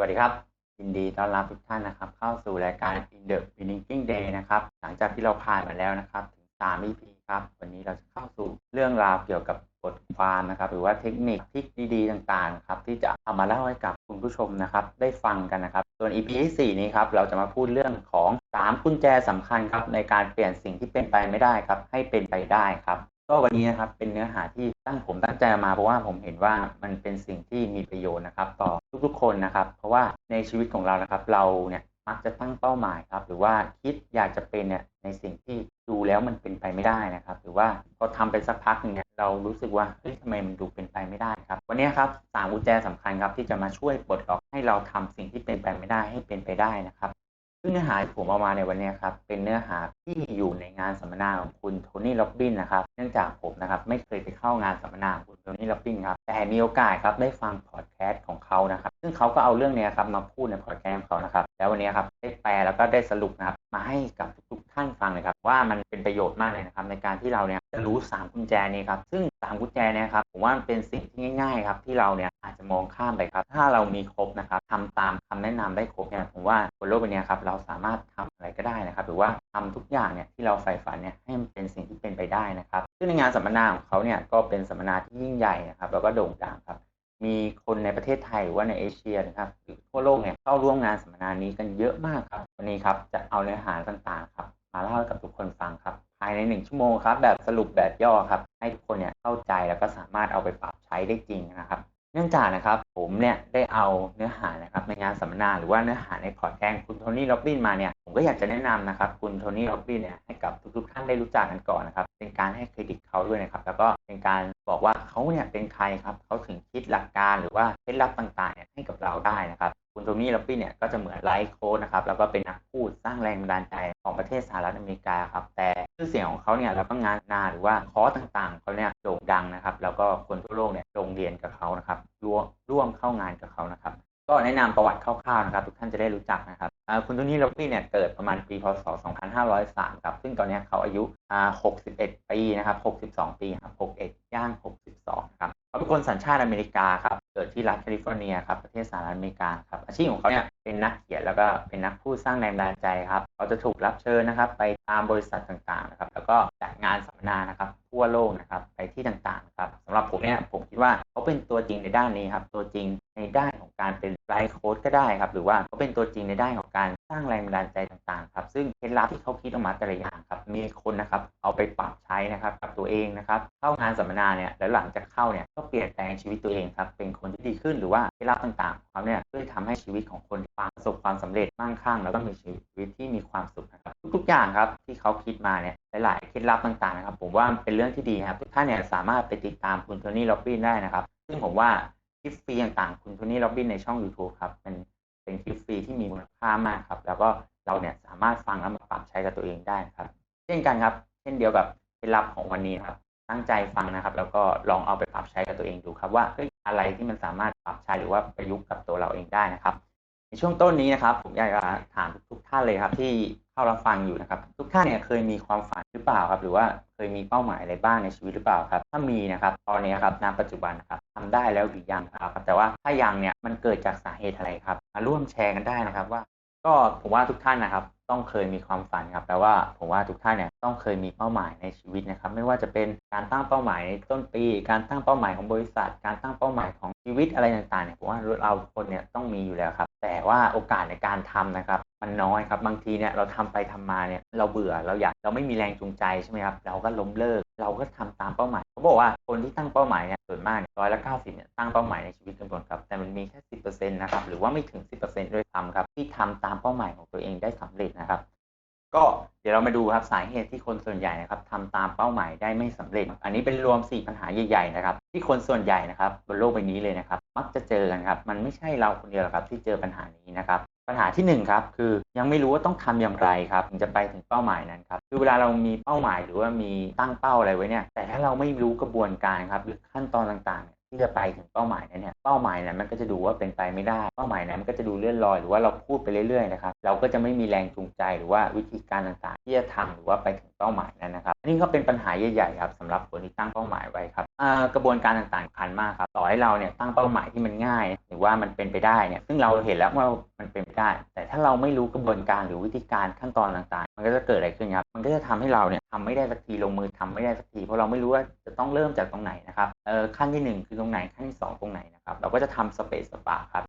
วัสดีครับ ยินดีต้อนรับทุกท่านนะครับ เข้าสู่รายการ In the Beginning Day นะครับ หลังจากที่เราผ่านมาแล้วนะครับ ถึง 3 EP ครับ วันนี้เราจะเข้าสู่เรื่องราวเกี่ยวกับบทความนะครับ หรือว่าเทคนิคทิคดีๆ ต่างๆครับ ที่จะเอามาเล่าให้กับคุณผู้ชมนะครับ ได้ฟังกันนะครับ ส่วน EP ที่ 4 นี้ครับ เราจะมาพูดเรื่องของ 3 กุญแจสำคัญครับ ในการเปลี่ยนสิ่งที่เป็นไปไม่ได้ครับ ให้เป็นไปได้ครับ ก็วันนี้นะครับเป็นเนื้อหาที่ตั้งผมตั้งใจมาเพราะว่าผมเห็นว่ามันเป็นสิ่งที่มีประโยชน์นะครับ ต่อทุกๆคนนะครับ เพราะว่าในชีวิตของเรานะครับ เราเนี่ยมักจะตั้งเป้าหมายครับ หรือว่าคิดอยากจะเป็นเนี่ยในสิ่งที่ดูแล้วมันเป็นไปไม่ได้นะครับ หรือว่าพอทำไปสักพักหนึ่งเนี่ยเรารู้สึกว่าเฮ้ยทำไมมันดูเป็นไปไม่ได้ครับ วันนี้ครับสามกุญแจสำคัญครับที่จะมาช่วยปลดล็อกให้เราทำสิ่งที่เป็นไปไม่ได้ให้เป็นไปได้นะครับ ซึ่งเนื้อหาที่ผมเอามาในวันนี้ครับเป็นเนื้อหาที่อยู่ในงานสัมมนาของคุณโทนี่ล็อบบินนะครับเนื่องจากผมนะครับไม่เคยไปเข้างานสัมมนาของคุณโทนี่ล็อบบินครับแต่มีโอกาสครับได้ฟังพอดแคสต์ของเขานะครับซึ่งเขาก็เอาเรื่องนี้ครับมาพูดในพอดแคสต์ของเขานะครับแล้ววันนี้ครับได้แปลแล้วก็ได้สรุปนะครับมาให้กับทุกๆท่านฟังเลยครับว่ามันเป็นประโยชน์มากเลยนะครับในการที่เราเนี่ยจะรู้สามกุญแจนี้ครับซึ่งสามกุญแจเนี่ยครับผมว่ามันเป็นสิ่งที่ง่าย ๆ ครับที่เราเนี่ย อาจจะมองข้ามไปครับ ถ้าเรามีครบนะครับทำตามคำแนะนำได้ครบเนี่ยผมว่าบนโลกใบนี้ครับเราสามารถทำอะไรก็ได้นะครับ หรือว่าทำทุกอย่างเนี่ยที่เราใฝ่ฝันเนี่ยให้มันเป็นสิ่งที่เป็นไปได้นะครับ ซึ่งในงานสัมมนาของเขาเนี่ยก็เป็นสัมมนาที่ยิ่งใหญ่นะครับแล้วก็โด่งดังครับมีคนในประเทศไทยหรือว่าในเอเชียนะครับหรือทั่วโลกเนี่ยเข้าร่วมงานสัมมนานี้กันเยอะมากครับวันนี้ครับจะเอาเนื้อหาต่างๆครับมาเล่าให้กับทุกคนฟังครับ ภายในหนึ่งชั่วโมงครับแบบสรุปแบบย่อครับ ให้ทุกคนเนี่ยเข้าใจแล้วก็สามารถเอาไปปรับใช้ได้จริง องจากนะครับผมเนี่ยได้เอาเนื้อหานะครับในงานสัมมนาหรือว่าเนื้อหาในพอร์ตแกงคุณโทนี่โรบบินมาเนี่ยผมก็อยากจะแนะนำนะครับคุณโทนี่โรบบินเนี่ยให้กับทุกๆท่านได้รู้จักกันก่อนนะครับเป็นการให้เครดิตเขาด้วยนะครับแล้วก็เป็นการบอกว่าเขาเนี่ยเป็นใครครับเขาถึงคิดหลักการหรือว่าเคล็ดลับต่างๆเนี่ยให้กับเราได้นะครับคุณโทนี่โรบบินเนี่ยก็จะเหมือนไลฟ์โค้ดนะครับแล้วก็เป็นนักพูดสร้างแรงบันดาลใจของประเทศสหรัฐอเมริกาครับแต่ชื่อเสียงของเขาเนี่ยแล้วก็งานนาหรือว่าคอร์สต่างๆเขาเนี่ยโด่งดังนะครับแล้วก็คนทั่วโลกเนี่ยลงเรียนกับเขานะครับ ก็แนะนำประวัติคร่าวๆนะครับ ทุกท่านจะได้รู้จักนะครับคุณโทนี่โรบบินเนี่ยเกิดประมาณปีพศ 2503 ครับ ซึ่งตอนนี้เขาอายุ 61 ปีนะครับ 62 ปีครับ61 ย่าง 62 ครับเขาเป็นคนสัญชาติอเมริกาครับ เกิดที่รัฐแคลิฟอร์เนียครับประเทศสหรัฐอเมริกาครับ อาชีพของเขาเนี่ยเป็นนักเขียนแล้วก็เป็นนักพูดสร้างแรงบันดาลใจครับเขาจะถูกรับเชิญนะครับ ไปตามบริษัทต่างๆนะครับ แล้วก็จัดงานสัมมนานะครับทั่วโลกนะครับไปที่ต่างๆครับสำหรับผมเนี่ยผมคิดว่าเขาเป็นตัวจริงในด้านนี้ครับตัวจริงใน ด้านของการเป็นไลฟ์โค้ดก็ได้ครับ หรือว่าเขาเป็นตัวจริงในด้านของการสร้างแรงบันดาลใจต่างๆครับ ซึ่งเคล็ดลับที่เขาคิดออกมาแต่ละอย่างครับมีคนนะครับเอาไปปรับใช้นะครับกับตัวเองนะครับเข้างานสัมมนาเนี่ยแล้วหลังจากเข้าเนี่ยก็เปลี่ยนแปลงชีวิตตัวเองครับเป็นคนที่ดีขึ้นหรือว่าเคล็ดลับต่างๆเขาเนี่ยช่วยทำให้ชีวิตของคนประสบความสำเร็จมั่งคั่งแล้วก็มีชีวิตที่มีความสุขนะครับทุกๆอย่างครับที่เขาคิดมาเนี่ยหลายๆเคล็ดลับต่างๆนะครับผมว่าเป็นเรื่องที่ดีครับทุกท่านเนี่ยสามารถไปติดตามคุณโทนี่โรบบินได้นะครับ ซึ่งผมว่า ลิปฟรีต่างๆ คุณโทนี่โรบบินในช่อง YouTube ครับ เป็นเป็นคลิปฟรีที่มีมูลค่ามากครับ แล้วก็เราเนี่ยสามารถฟังแล้วมาปรับใช้กับตัวเองได้ครับ เช่นกันครับ เช่นเดียวกับเคล็ดลับของวันนี้ครับ ตั้งใจฟังนะครับ แล้วก็ลองเอาไปปรับใช้กับตัวเองดูครับ ว่าอะไรที่มันสามารถปรับใช้หรือว่าประยุกต์กับตัวเราเองได้นะครับ ในช่วงต้นนี้นะครับผมอยากจะถามทุกท่านเลยครับ ที่เข้ารับฟังอยู่นะครับ ทุกท่านเนี่ยเคยมีความฝันหรือเปล่าครับ หรือว่าเคยมีเป้าหมายอะไรบ้างในชีวิตหรือเปล่าครับ ถ้ามีนะครับ ตอนนี้ครับณปัจจุบันนะครับ ทำได้แล้วหรือยังครับ แต่ว่าถ้ายังเนี่ยมันเกิดจากสาเหตุอะไรครับมาร่วมแชร์กันได้นะครับว่า ก็ผมว่าทุกท่านนะครับ ต้องเคยมีความฝันครับแปลว่าผมว่าทุกท่านเนี่ยต้องเคยมีเป้าหมายในชีวิตนะครับ ไม่ว่าจะเป็นการตั้งเป้าหมายในต้นปี การตั้งเป้าหมายของบริษัท การตั้งเป้าหมายของชีวิตอะไรต่างๆเนี่ยผมว่าเราคนเนี่ยต้องมีอยู่แล้วครับ แต่ว่าโอกาสในการทำนะครับมันน้อยครับบางทีเนี่ยเราทำไปทำมาเนี่ยเราเบื่อเราอยากเราไม่มีแรงจูงใจใช่ไหมครับเราก็ล้มเลิก เราก็ทำตามเป้าหมายเขาบอกว่าคนที่ตั้งเป้าหมายเนี่ยส่วนมากร้อยละเก้าสิบเนี่ยตั้งเป้าหมายในชีวิตกันหมดครับ แต่มันมีแค่สิบเปอร์เซ็นต์นะครับหรือว่าไม่ถึงสิบเปอร์เซ็นต์ด้วยซ้ำครับ ที่ทำตามเป้าหมายของตัวเองได้สำเร็จนะครับ ก็เดี๋ยวเรามาดูครับสาเหตุที่คนส่วนใหญ่นะครับทำตามเป้าหมายได้ไม่สำเร็จ อันนี้เป็นรวม 4 ปัญหาใหญ่ๆนะครับ ที่คนส่วนใหญ่นะครับบนโลกใบนี้เลยนะครับ มักจะเจอกันครับ มันไม่ใช่เราคนเดียวหรอกครับที่เจอปัญหานี้นะครับ ปัญหาที่ 1 ครับ คือยังไม่รู้ว่าต้องทำอย่างไรครับถึงจะไปถึงเป้าหมายนั้นครับคือเวลาเรามีเป้าหมายหรือว่ามีตั้งเป้าอะไรไว้เนี่ย แต่ถ้าเราไม่รู้กระบวนการครับหรือขั้นตอนต่างๆที่จะไปถึงเป้าหมายนั้นเนี่ย เป้าหมายนั้นมันก็จะดูว่าเป็นไปไม่ได้ เป้าหมายนั้นมันก็จะดูเลื่อนลอย หรือว่าเราพูดไปเรื่อยๆนะครับ เราก็จะไม่มีแรงจูงใจหรือว่าวิธีการต่างๆ ที่จะทำหรือว่าไปถึงเป้าหมายนั้นนะครับอันนี้ก็เป็นปัญหาใหญ่ๆครับสำหรับคนที่ตั้งเป้าหมายไว้ครับกระบวนการต่างๆคัญมากครับต่อให้เราเนี่ยตั้งเป้าหมายที่มันง่าย หรือว่ามันเป็นไปได้เนี่ยซึ่งเราเห็นแล้วว่ามันเป็นไปได้ แต่ถ้าเราไม่รู้กระบวนการหรือวิธีการขั้นตอนต่างๆ มันก็จะเกิดอะไรขึ้นครับมันก็จะทำให้เราเนี่ยทำไม่ได้สักทีลงมือทำไม่ได้สักทีเพราะเราไม่รู้ว่าจะต้องเริ่มจากตรงไหนนะครับขั้นที่หนึ่งคือตรงไหนขั้นที่สองตรงไหนนะครับเราก็จะทำสเปซสปาครับ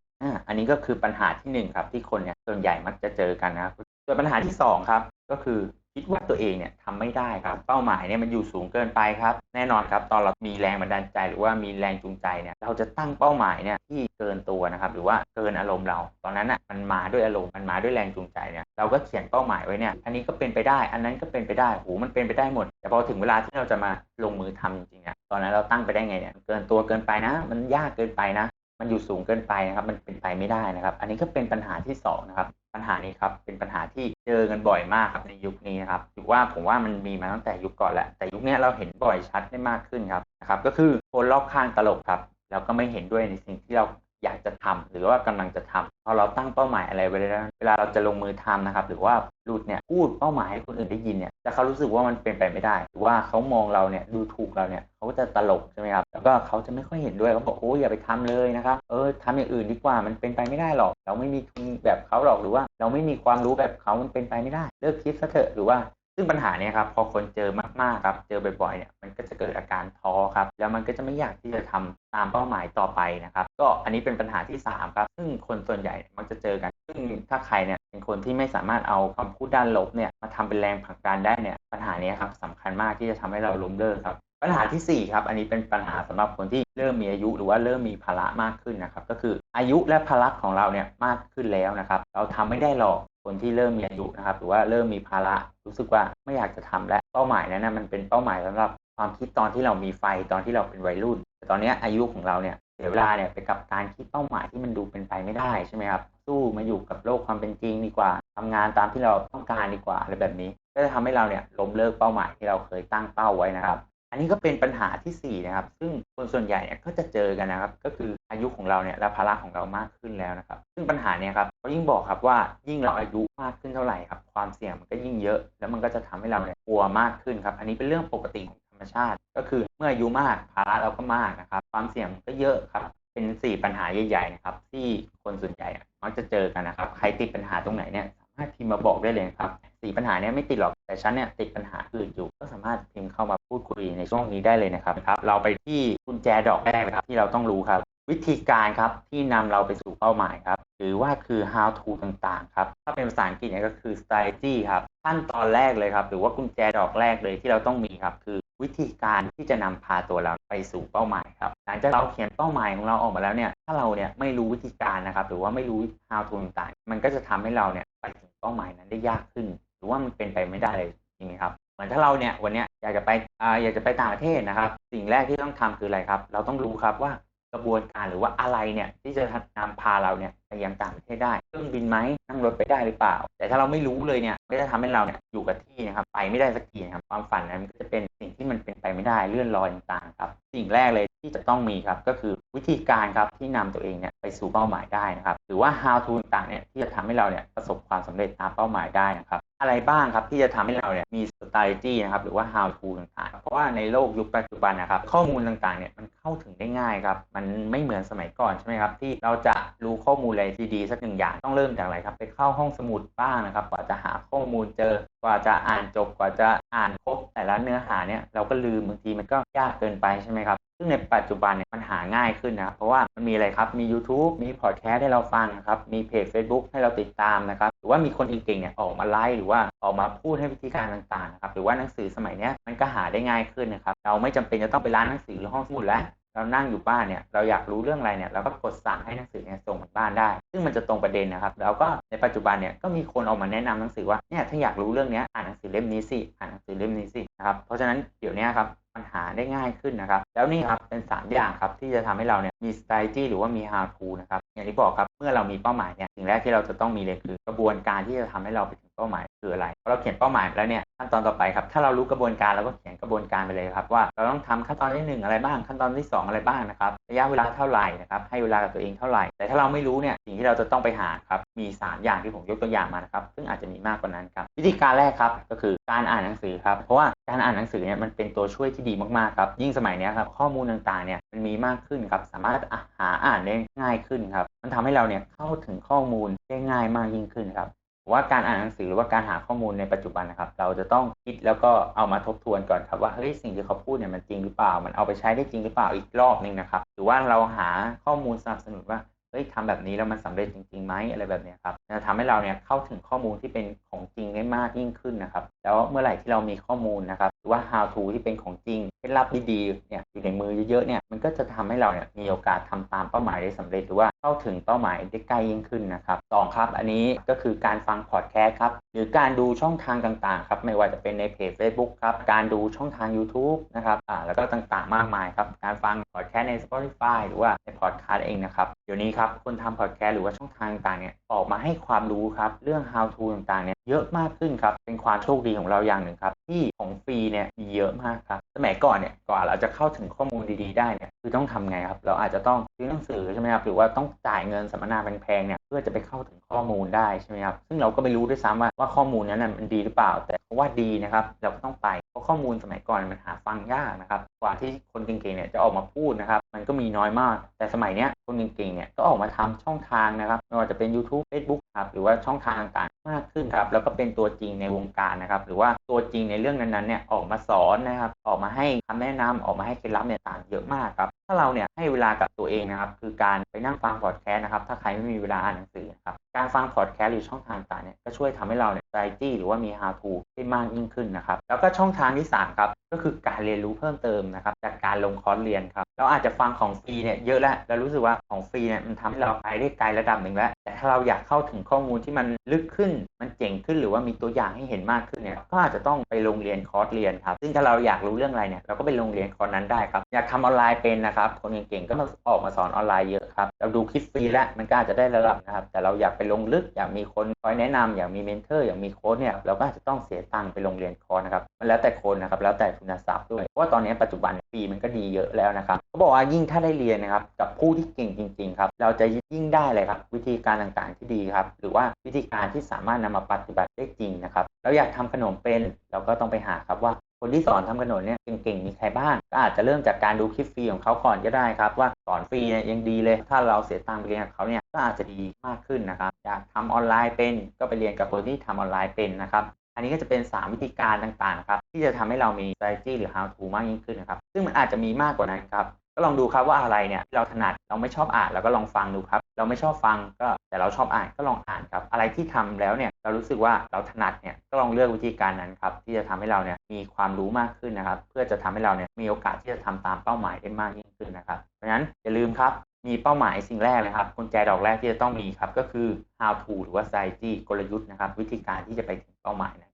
อันนี้ก็คือปัญหาที่หนึ่งครับที่คนเนี่ยส่วนใหญ่มักจะเจอกันนะครับส่วนปัญหาที่สองครับก็คือ คิดว่าตัวเองเนี่ยทำไม่ได้ครับ เป้าหมายเนี่ยมันอยู่สูงเกินไปครับ แน่นอนครับ ตอนเรามีแรงบันดาลใจ หรือว่ามีแรงจูงใจเนี่ยเราจะตั้งเป้าหมายเนี่ยที่เกินตัวนะครับหรือว่าเกินอารมณ์เรา ตอนนั้นอะมันมาด้วยอารมณ์มันมาด้วยแรงจูงใจเนี่ยเราก็เขียนเป้าหมายไว้เนี่ยอันนี้ก็เป็นไปได้ อันนั้นก็เป็นไปได้โหมันเป็นไปได้หมด แต่พอถึงเวลาที่เราจะมาลงมือทำจริงๆอะตอนนั้นเราตั้งไปได้ไงเนี่ยเกินตัวเกินไปนะ มันยากเกินไปนะ มันอยู่สูงเกินไปนะครับ มันเป็นไปไม่ได้นะครับ อันนี้ก็เป็นปัญหาที่สองนะครับ ปัญหานี้ครับ เป็นปัญหาที่เจอกันบ่อยมากครับในยุคนี้นะครับถือว่าผมว่ามันมีมาตั้งแต่ยุคก่อนแหละ แต่ยุคนี้เราเห็นบ่อยชัดได้มากขึ้นครับนะครับ ก็คือคนรอบข้างตลกครับ แล้วก็ไม่เห็นด้วยในสิ่งที่เราอยากจะทำหรือว่ากำลังจะทำพอเราตั้งเป้าหมายอะไรไว้แล้ว เวลาเราจะลงมือทำนะครับ หรือว่ารูดเนี่ยพูดเป้าหมายให้คนอื่นได้ยินเนี่ยแต่เขารู้สึกว่ามันเป็นไปไม่ได้หรือว่าเขามองเราเนี่ยดูถูกเราเนี่ยเขาก็จะตลกใช่ไหมครับแล้วก็เขาจะไม่ค่อยเห็นด้วยเขาบอกโอ้ยอย่าไปทำเลยนะครับเออทำอย่างอื่นดีกว่ามันเป็นไปไม่ได้หรอก เราไม่มีทุนแบบเขาหรอกหรือว่า เราไม่มีความรู้แบบเขามันเป็นไปไม่ได้ เลิกคิดซะเถอะหรือว่า ซึ่งปัญหาเนี่ยครับพอคนเจอมากๆครับเจอบ่อยๆเนี่ยมันก็จะเกิดอาการท้อครับแล้วมันก็จะไม่อยากที่จะทำตามเป้าหมายต่อไปนะครับก็อันนี้เป็นปัญหาที่ 3 ครับ ซึ่งคนส่วนใหญ่มักจะเจอกัน ซึ่งถ้าใครเนี่ยเป็นคนที่ไม่สามารถเอาคำพูดด้านลบเนี่ยมาทำเป็นแรงผลักดันได้เนี่ยปัญหานี้ครับสำคัญมากที่จะทำให้เราล้มเลิกครับปัญหาที่ 4 ครับ อันนี้เป็นปัญหาสำหรับคนที่เริ่มมีอายุหรือว่าเริ่มมีภาระมากขึ้นนะครับ ก็คืออายุและภาระของเราเนี่ยมากขึ้นแล้วนะครับ เราทำไม่ได้หรอก คนที่เริ่มมีอายุนะครับ หรือว่าเริ่มมีภาระรู้สึกว่าไม่อยากจะทำและเป้าหมายนั้นนะมันเป็นเป้าหมายสำหรับความคิดตอนที่เรามีไฟตอนที่เราเป็นวัยรุ่น แต่ตอนนี้อายุของเราเนี่ยเสียเวลาเนี่ยไปกับการคิดเป้าหมายที่มันดูเป็นไปไม่ได้ใช่ไหมครับสู้มาอยู่กับโลกความเป็นจริงดีกว่าทำงานตามที่เราต้องการดีกว่าอะไรแบบนี้ ก็จะทำให้เราเนี่ยล้มเลิกเป้าหมายที่เราเคยตั้งเป้าไว้นะครับ อันนี้ก็เป็นปัญหาที่ 4 นะครับ ซึ่งคนส่วนใหญ่เนี่ยก็จะเจอกันนะครับ ก็คืออายุของเราเนี่ยและภาระของเรามากขึ้นแล้วนะครับ ซึ่งปัญหาเนี่ยครับเขายิ่งบอกครับว่ายิ่งเราอายุมากขึ้นเท่าไหร่ครับความเสี่ยงมันก็ยิ่งเยอะ แล้วมันก็จะทำให้เราเนี่ยกลัวมากขึ้นครับ อันนี้เป็นเรื่องปกติของธรรมชาติ ก็คือเมื่ออายุมากภาระเราก็มากนะครับ ความเสี่ยงมันก็เยอะครับ เป็น 4 ปัญหาใหญ่ๆนะครับที่คนส่วนใหญ่มักจะเจอกันนะครับ ใครติดปัญหาตรงไหนเนี่ยารถพิมพ์มาบอกได้เลยครับสี่ปัญหาเนี้ยไม่ติดหรอกแต่ฉันเนี่ยติดปัญหาอื่นอยู่ ก็สามารถพิมพ์เข้ามาพูดคุยในช่วงนี้ได้เลยนะครับครับ เราไปที่กุญแจดอกแรกนะครับที่เราต้องรู้ครับ วิธีการครับที่นำเราไปสู่เป้าหมายครับหรือว่าคือ how to ต่างๆครับถ้าเป็นภาษาอังกฤษเนี่ยก็คือ strategy ครับขั้นตอนแรกเลยครับ หรือว่ากุญแจดอกแรกเลยที่เราต้องมีครับ คือวิธีการที่จะนำพาตัวเราไปสู่เป้าหมายครับหลังจากเราเขียนเป้าหมายของเราออกมาแล้วเนี่ยถ้าเราเนี่ยไม่รู้วิธีการนะครับ หรือว่าไม่รู้ how to ต่างๆ มันก็จะทำให้เราเนี่ยไปถึง เป้าหมายนั้นได้ยากขึ้น หรือว่ามันเป็นไปไม่ได้เลยจริงไหมครับ เหมือนถ้าเราเนี่ยวันนี้อยากจะไปออยากจะไปต่างประเทศนะครับ สิ่งแรกที่ต้องทำคืออะไรครับ เราต้องรู้ครับว่า กระบวนการหรือว่าอะไรเนี่ยที่จะนำพาเราเนี่ยไปยังต่างประเทศได้เครื่องบินไหมนั่งรถไปได้หรือเปล่า แต่ถ้าเราไม่รู้เลยเนี่ยก็จะทำให้เราเนี่ยอยู่กับที่นะครับไปไม่ได้สักทีนะครับความฝันนั้นก็จะเป็นสิ่งที่มันเป็นไปไม่ได้เลื่อนลอยต่างๆครับสิ่งแรกเลยที่จะต้องมีครับก็คือวิธีการครับที่นำตัวเองเนี่ยไปสู่เป้าหมายได้นะครับหรือว่า how to ต่างๆเนี่ยที่จะทำให้เราเนี่ยประสบความสำเร็จตามเป้าหมายได้นะครับ อะไรบ้างครับที่จะทำให้เราเนี่ยมี strategy นะครับหรือว่า how to ต่างๆ เพราะว่าในโลกยุคปัจจุบันนะครับข้อมูลต่างๆเนี่ยมันเข้าถึงได้ง่ายครับ มันไม่เหมือนสมัยก่อนใช่ไหมครับที่เราจะรู้ข้อมูลอะไรดีๆสักหนึ่งอย่างต้องเริ่มจากอะไรครับไปเข้าห้องสมุดบ้างนะครับกว่าจะหาข้อมูลเจอกว่าจะอ่านจบกว่าจะอ่านครบแต่ละเนื้อหาเนี่ยเราก็ลืมบางทีมันก็ยากเกินไปใช่ไหมครับ ซึ่งในปัจจุบันเนี่ยมันหาง่ายขึ้นนะเพราะว่ามันมีอะไรครับมี YouTube มีพอดแคสต์ให้เราฟังนะครับมีเพจ Facebook ให้เราติดตามนะครับหรือว่ามีคนเก่งๆเนี่ยออกมาไลฟ์หรือว่าออกมาพูดให้วิธีการต่างๆนะครับหรือว่าหนังสือสมัยนี้มันก็หาได้ง่ายขึ้นนะครับเราไม่จำเป็นจะต้องไปร้านหนังสือหรือห้องสมุดแล้ว เรานั่งอยู่บ้านเนี่ยเราอยากรู้เรื่องอะไรเนี่ยเราก็กดสั่งให้หนังสือเนี่ยส่งมาบ้านได้ ซึ่งมันจะตรงประเด็นนะครับ แล้วก็ในปัจจุบันเนี่ยก็มีคนออกมาแนะนำหนังสือว่าเนี่ยถ้าอยากรู้เรื่องนี้อ่านหนังสือเล่มนี้สิอ่านหนังสือเล่มนี้สินะครับเพราะฉะนั้นเดี๋ยวนี้ครับปัญหาได้ง่ายขึ้นนะครับ แล้วนี่ครับเป็น 3 อย่างครับที่จะทำให้เราเนี่ยมี strategy หรือว่ามี how to นะครับอย่างที่บอกครับเมื่อเรามีเป้าหมายเนี่ยสิ่งแรกที่เราจะต้องมีเลยคือกระบวนการที่จะทำให้เราไปถึงเป้าหมาย คืออะไรพอเราเขียนเป้าหมายไปแล้วเนี่ยขั้นตอนต่อไปครับถ้าเรารู้กระบวนการเราก็เขียนกระบวนการไปเลยครับว่าเราต้องทำขั้นตอนที่หนึ่งอะไรบ้าง ขั้นตอนที่สองอะไรบ้างนะครับระยะเวลาเท่าไหร่นะครับให้เวลากับตัวเองเท่าไหร่ แต่ถ้าเราไม่รู้เนี่ยสิ่งที่เราจะต้องไปหาครับมี 3 อย่างที่ผมยกตัวอย่างมานะครับซึ่งอาจจะมีมากกว่านั้นครับวิธีการแรกครับก็คือการอ่านหนังสือครับเพราะว่าการอ่านหนังสือเนี่ยมันเป็นตัวช่วยที่ดีมากๆครับยิ่งสมัยนี้ครับข้อมูลต่างๆเนี่ยมันมีมากขึ้นครับสามารถหาอ่านได้ง่ายขึ้นครับมันทำให้เราเนี่ยเข้าถึงข้อมูลได้ง่ายมากยิ่งขึ้นครับ ว่าการอ่านหนังสือหรือว่าการหาข้อมูลในปัจจุบันนะครับ เราจะต้องคิดแล้วก็เอามาทบทวนก่อนครับว่าเฮ้ยสิ่งที่เขาพูดเนี่ยมันจริงหรือเปล่า มันเอาไปใช้ได้จริงหรือเปล่าอีกรอบหนึ่งนะครับ หรือว่าเราหาข้อมูลสนับสนุนว่าเฮ้ยทำแบบนี้แล้วมันสำเร็จจริงๆไหมอะไรแบบนี้ครับจะทำให้เราเนี่ยเข้าถึงข้อมูลที่เป็นของจริงได้มากยิ่งขึ้นนะครับ แล้วเมื่อไหร่ที่เรามีข้อมูลนะครับ หรือว่า how to ที่เป็นของจริง เคล็ดลับดีๆเนี่ยอยู่ในมือเยอะๆเนี่ยมันก็จะทำให้เราเนี่ยมีโอกาสทำตามเป้าหมายได้สำเร็จหรือว่าเข้าถึงเป้าหมายได้ใกล้ยิ่งขึ้นนะครับสองครับ อันนี้ก็คือการฟังพอดแคสต์ครับหรือการดูช่องทางต่างๆครับไม่ว่าจะเป็นในเพจ Facebook ครับการดูช่องทาง YouTube นะครับอ่าแล้วก็ต่างๆมากมายครับการฟังพอดแคสต์ใน Spotify หรือว่าในพอดแคสต์เองนะครับเดี๋ยวนี้ครับคนทำพอดแคสต์หรือว่าช่องทางต่างๆเนี่ยออกมาให้ความรู้ครับเรื่อง how to ต่างๆเนี่ยเยอะมากขึ้นครับเป็นความโชคดีของเราอย่างหนึ่งครับที่ของฟรีเนี่ยมีเยอะมากครับสมัยก่อน่อนเนี่ยก่อนเราจะเข้าถึงข้อมูลดีๆได้เนี่ยคือต้องทำไงครับ เราอาจจะต้องซื้อหนังสือใช่ไหมครับหรือว่าต้องจ่ายเงินสัมมนาแพงๆเนี่ยเพื่อจะไปเข้าถึงข้อมูลได้ใช่ไหมครับซึ่งเราก็ไม่รู้ด้วยซ้ำว่าว่าข้อมูลนั้นนะมันดีหรือเปล่า แต่เพราะว่าดีนะครับ เราก็ต้องไป ราะข้อมูลสมัยก่อนมันหาฟังยากนะครับ กว่าที่คนเก่งๆเนี่ยจะออกมาพูดนะครับ มันก็มีน้อยมาก แต่สมัยเนี้ยคนเก่งๆเนี่ยก็ออกมาทำช่องทางนะครับไม่ว่าจะเป็น YouTube Facebook ครับหรือว่าช่องทางต่างๆมากขึ้นครับ แล้วก็เป็นตัวจริงในวงการนะครับ หรือว่าตัวจริงในเรื่องนั้นๆเนี่ยออกมาสอนนะครับ ออกมาให้คำแนะนำออกมาให้เคล็ดลับเนี่ยต่างเยอะมากครับ ถ้าเราเนี่ยให้เวลากับตัวเองนะครับ คือการไปนั่งฟังพอดแคสต์นะครับ ถ้าใครไม่มีเวลาอ่านหนังสือนะครับ การฟังพอดแคสต์หรือช่องทางต่างเนี่ยก็ช่วยทำให้เราเนี่ยใจจี้หรือว่ามี how to มากยิ่งขึ้นนะครับ แล้วก็ช่องทางที่3ครับ ก็คือการเรียนรู้เพิ่มเติมนะครับจากการลงคอร์สเรียนครับเราอาจจะฟังของฟรีเนี่ยเยอะแล้วเรารู้สึกว่าของฟรีเนี่ยมันทำให้เราไปได้ไกลระดับหนึ่งแล้วแต่ถ้าเราอยากเข้าถึงข้อมูลที่มันลึกขึ้นมันเจ๋งขึ้นหรือว่ามีตัวอย่างให้เห็นมากขึ้นเนี่ยก็อาจจะต้องไปลงเรียนคอร์สเรียนครับซึ่งถ้าเราอยากรู้เรื่องอะไรเนี่ยเราก็ไปลงเรียนคอร์สนั้นได้ครับอยากทำออนไลน์เป็นนะครับคนเก่งๆก็มาออกมาสอนออนไลน์เยอะครับเราดูคลิปฟรีแล้วมันก็อาจจะได้ระดับนะครับแต่เราอยากไปลงลึกอยากมีคนคอยแนะนำอยากมีเมนเทอร์อยากมีโค้ชเนี่ยเราก็อาจจะต้องเสียตังค์ไปลงเรียนคอร์สนะครับมันแล้วแต่คนนะครับแล้วแต่ทุนทรัพย์ด้วย เพราะว่าตอนนี้ปัจจุบันฟีมันก็ดีเยอะแล้วนะครับเขาบอกว่ายิ่งถ้าได้เรียนนะครับกับผู้ที่เก่งจริงๆครับเราจะยิ่งได้เลยครับวิธีการต่างๆที่ดีครับหรือว่าวิธีการที่สามารถนำมาปฏิบัติได้จริงนะครับเราอยากทำขนมเป็นเราก็ต้องไปหาครับว่าคนที่สอนทำขนมเนี่ยเก่งๆมีใครบ้างก็อาจจะเริ่มจากการดูคลิปฟรีของเขาก่อนก็ได้ครับ ว่าสอนฟรีเนี่ยยังดีเลย ถ้าเราเสียตังค์ไปเรียนกับเขาเนี่ยก็อาจจะดีมากขึ้นนะครับอยากทำออนไลน์เป็นก็ไปเรียนกับคนที่ทำออนไลน์เป็นนะครับ อันนี้ก็จะเป็น 3 วิธีการต่างๆครับที่จะทำให้เรามี strategy หรือ how to มากยิ่งขึ้นนะครับซึ่งมันอาจจะมีมากกว่านั้นครับก็ลองดูครับว่าอะไรเนี่ยเราถนัดเราไม่ชอบอ่านเราก็ลองฟังดูครับ เราไม่ชอบฟังก็แต่เราชอบอ่านก็ลองอ่านครับ อะไรที่ทำแล้วเนี่ยเรารู้สึกว่าเราถนัดเนี่ยก็ลองเลือกวิธีการนั้นครับที่จะทำให้เราเนี่ยมีความรู้มากขึ้นนะครับ เพื่อจะทำให้เราเนี่ยมีโอกาสที่จะทำตามเป้าหมายได้มากยิ่งขึ้นนะครับเพราะฉะนั้นอย่าลืมครับมีเป้าหมายสิ่งแรกเลยครับกุญแจดอกแรกที่จะต้องมีครับก็คือ how to หรือว่า strategy กลยุทธ์นะครับ วิธีการที่จะไปถึงเป้าหมายนะ